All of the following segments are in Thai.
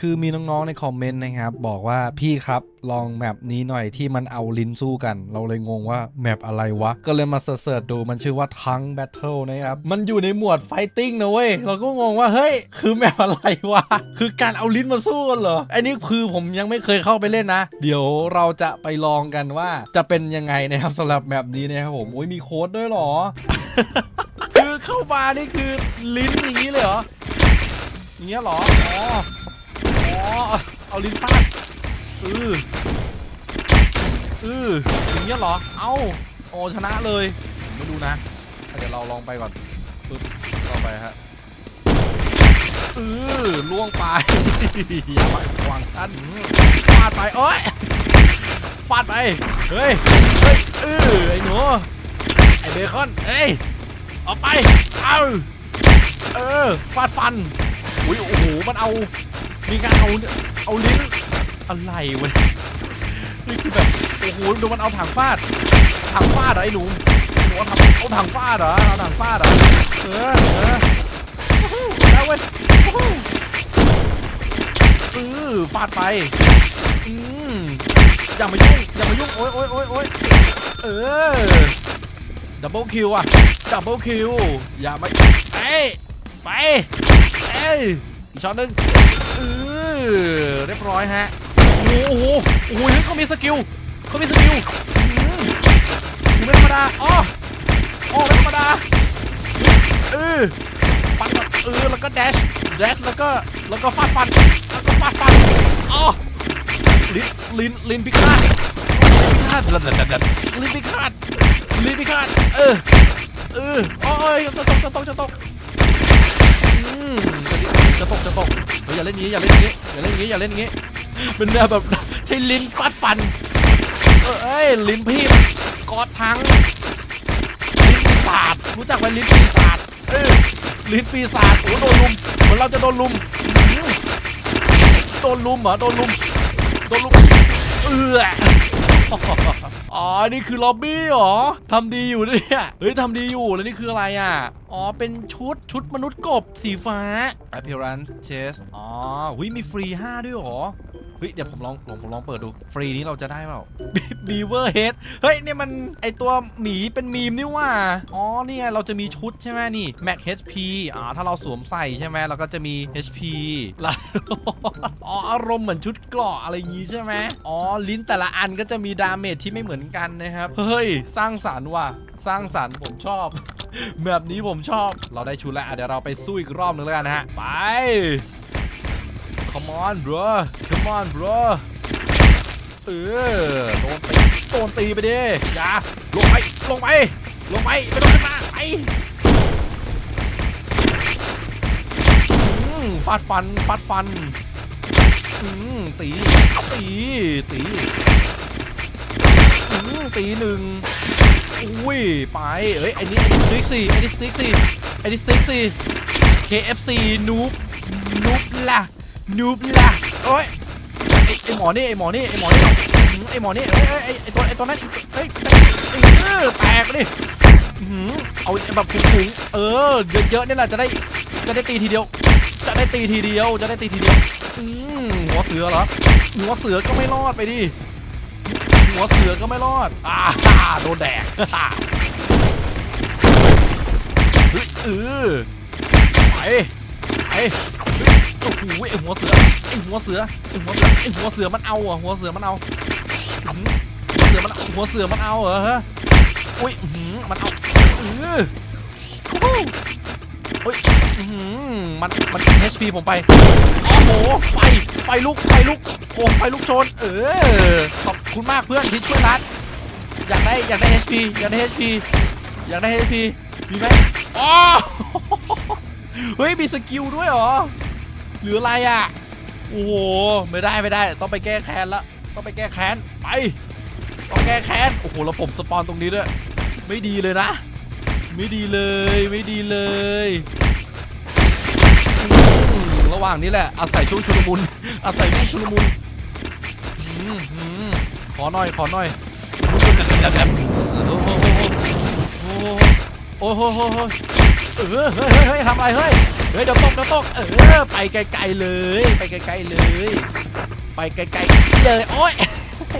คือมีน้องๆในคอมเมนต์นะครับ บอกว่าพี่ครับลองแมปนี้หน่อยที่มันเอาลิ้นสู้กัน เราเลยงงว่าแมปอะไรวะ ก็เลยมาเสิร์ชดูมันชื่อว่าทังแบทเทิลนะครับ มันอยู่ในหมวดไฟติ้งนะเว้ย เราก็งงว่า เฮ้ย คือแมปอะไรวะ คือการเอาลิ้นมาสู้กันเหรอ อันนี้คือผมยังไม่เคยเข้าไปเล่นนะ เดี๋ยวเราจะไปลองกันว่าจะเป็นยังไงนะครับสำหรับแมปนี้นะครับผมโอ้ยมีโค้ดด้วยหรอ คือเข้ามานี่คือลิ้นอย่างนี้เลยเหรออย่างเงี้ยหรออ๋อ อ๋อ เอาลิ้นฟาดอืออืออย่างเงี้ยเหรอ เอ้า โอ้ชนะเลยไม่ดูนะ เดี๋ยวเราลองไปก่อนปึ๊บลอไปฮะอือล่วงไปอย่ามาขวางฉันฟาดไปโอ้ยฟาดไป เฮ้ย เฮ้ยอือไอ้หนู ไอ้เบคอนเฮ้ยออกไป เอาเออ ฟาดฟัน อุ้ย โอ้โห มันเอา มีการเอาเอาลิ้นอะไรวะนี่คือแบบโอ้โหดูมันเอาถังฟาดถังฟาดเหรอไอ้หนูหนูเอาถังเอาถังฟาดเหรอเอาถังฟาดเหรอเออเออโอ้โหได้เว้ยโอ้โหเออฟาดไปอืมอย่ามายุ่งอย่ามายุ่งโอ๊ยโอ๊ยโอ๊ยโอ๊ยเออดับเบิลคิวอะดับเบิลคิวอย่ามาเอ้ไปเอ้ยอีกช็อตหนึ่ง เออเรียบร้อยฮะ โอ้โห โอ้โหโอ้โหเฮ้ยเขามีสกิลเขามีสกิลอืมไม่ธรรมดาอ๋ออ๋อไม่ธรรมดาเออฟันก่อนเออ แล้วก็แดช แดช แล้วก็ แล้วก็ฟาดฟัน แล้วก็ฟาดฟันอ๋อลิ้น ลิ้น ลิ้นพิฆาตลิ้นพิฆาตลิ้นพิฆาตลิ้นพิฆาตเออ เออ โอ้ยจะตกจะตกจะตกอื มจะตกจะตกเฮ้ยอย่าเล่นงี้อย่าเล่นงี้อย่าเล่นงี้อย่าเล่นงี้เป็นแบบแบบใช้ลิ้นฟาดฟันเอ้ยลิ้นพี่กอดทั้งลิ้นปีศาจรู้จักไหมลิ้นปีศาจเออลิ้นปีศาจโอ้โดนลุมเหมือนเราจะโดนลุมโดนลุมเหรอโดนลุมโดนลุมเออ อ๋อ นี่คือล็อบบี้เหรอทำดีอยู่เนี่ยเฮ้ยทำดีอยู่แล้วนี่คืออะไรอะ อ๋อ เป็นชุดชุดมนุษย์กบสีฟ้า appearance chest อ๋อหุยมีฟรี 5 ด้วยเหรอ เฮ้ยเดี๋ยวผมลองลองผมลองเปิดดู ฟรีนี้เราจะได้เปล่า beaver head เฮ้ยเนี่ยมันไอตัวหมีเป็นมีมนี่ว่าอ๋อเนี่ยเราจะมีชุดใช่ไหมนี่ max HP อ่าถ้าเราสวมใส่ใช่ไหมเราก็จะมี HP แล้วอ๋ออารมณ์เหมือนชุดเกราะอะไรอย่างงี้ใช่ไหมอ๋อลิ้นแต่ละอันก็จะมีดาเมจที่ไม่เหมือนกันนะครับเฮ้ยสร้างสรรค์ว่ะสร้างสรรค์ผมชอบ แบบนี้ผมชอบ เราได้ชุดแล้วเดี๋ยวเราไปสู้อีกรอบนึงแล้วกันนะฮะไป come on bro come on bro เออโดนตีโดนตีไปดิอย่าลงไปลงไปลงไปไม่ต้องขึ้นมาไปอืมฟาดฟันฟาดฟันอืมตีตีตีอืมตีหนึ่งอุ้ยไปเอ้ยไอ้นี่ไอ้นี่สติ๊กสี่ไอ้นี่สติ๊กสี่ไอ้นี่สติ๊กสี่ KFC นูบนูบล่ะ นูบล่ะโอ้ยไอ้ไอ้หมอนี่ไอ้หมอนี่ไอ้หมอนี่ไอ้หมอนี่เอ้ยเอ้ยไอไอ้ตัวไอ้ตัวนั้นเฮ้ยเออแตกไปดิอื้อเอาแบบผงๆเออเยอะๆนี่แหละจะได้จะได้ตีทีเดียว จะได้ตีทีเดียว จะได้ตีทีเดียวอืมหัวเสือเหรอหัวเสือก็ไม่รอดไปดิหัวเสือก็ไม่รอดอ่าโดนแดกเออไปไปเฮ้ย โอ้โหไอหัวเสือไอหัวเสือไอหัวเสือไอหัวเสือมันเอาอะหัวเสือมันเอาหัวเสือมันหัวเสือมันเอาเหรอฮะอุ้ยหือมันเอาเออโอ้โหอุ้ยหือมันมันกิน HP ผมไปโอ้โหไฟไฟลุกไฟลุกโอ้ไฟลุกโชนเออขอบคุณมากเพื่อนที่ช่วยรัดอยากได้อยากได้ HP อยากได้ HP อยากได้ HP มีไหมอ๋อเฮ้ยมีสกิลด้วยเหรอ หรืออะไรอะ โอ้โห ไม่ได้ไม่ได้ ต้องไปแก้แค้นละ ต้องไปแก้แค้น ไป ต้องแก้แค้น โอ้โห แล้วผมสปอนตรงนี้ด้วย ไม่ดีเลยนะ ไม่ดีเลย ไม่ดีเลย ระหว่างนี้แหละ อาศัยช่วงชุลมุน อาศัยช่วงชุลมุน ขอหน่อย ขอหน่อยโอ้โหโอ้โหโอ้โห เออเฮ้ยเฮ้ยเฮ้ยทำอะไรเฮ้ยเฮ้ยเดี๋ยวตกเดี๋ยวตกเออไปไกลๆเลย ไปไกลๆเลย ไปไกลๆเลยโอ๊ย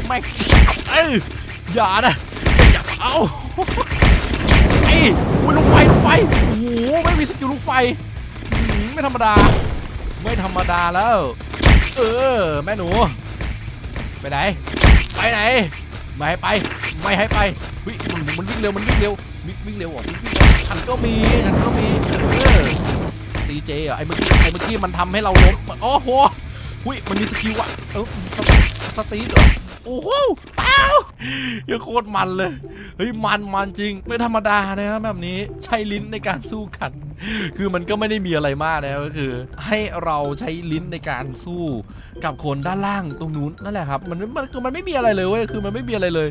ไม่เอ้ยอย่านะอย่าเอาไอ้อุ้ยลูกไฟลูกไฟโอ้โหไม่มีสกิลลูกไฟไม่ธรรมดา ไม่ธรรมดาแล้ว เออแม่หนู ไปไหน ไปไหน ไม่ให้ไป ไม่ให้ไปวิมันมันวิ่งเร็วมันวิ่งเร็ว วิ่งวิ่งเร็วอะวิ่งวิ่งฉันก็มีฉันก็มีเออซีเจอะไอ้เมื่อกี้ไอ้เมื่อกี้มันทำให้เราล้มโอ้โหหุยมันมีสกิลอะเออสตสตีดเหรอโอ้โหเป้ายังโคตรมันเลยเฮ้ยมันมันจริง ไม่ธรรมดานะครับแบบนี้ใช้ลิ้นในการสู้กันคือมันก็ไม่ได้มีอะไรมากนะก็คือ ให้เราใช้ลิ้นในการสู้กับคนด้านล่างตรงนู้นนั่นแหละครับมันมันคือมันไม่มีอะไรเลยเว้ยคือมันไม่มีอะไรเลย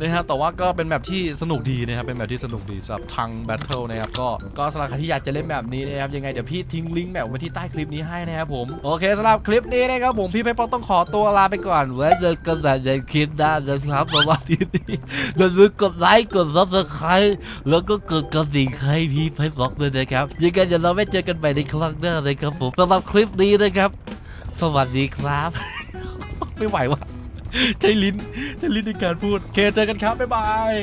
นะครับแต่ว่าก็เป็นแบบที่สนุกดีนะครับเป็นแบบที่สนุกดีสำหรับทังแบทเทิลนะครับก็ก็สำหรับใครที่อยากจะเล่นแบบนี้นะครับยังไงเดี๋ยวพี่ทิ้งลิงก์แบบไว้ที่ใต้คลิปนี้ให้นะครับผมโอเคสำหรับคลิปนี้นะครับผมพี่เพป๊อกต้องขอตัวลาไปก่อนไว้เจอกันในคลิปหน้านะครับสวัสดีอย่าลืมกดไลค์กดซับสไครต์แล้วก็กดกระดิ่งให้พี่เพป๊อกด้วยนะครับยังไงเดี๋ยวเราไม่เจอกันใหม่ในครั้งหน้านะครับผมสำหรับคลิปนี้นะครับ สวัสดีครับ ไม่ไหวว่ะใช้ลิ้น ใช้ลิ้นในการพูด เคเจอกันครับ บ๊ายบาย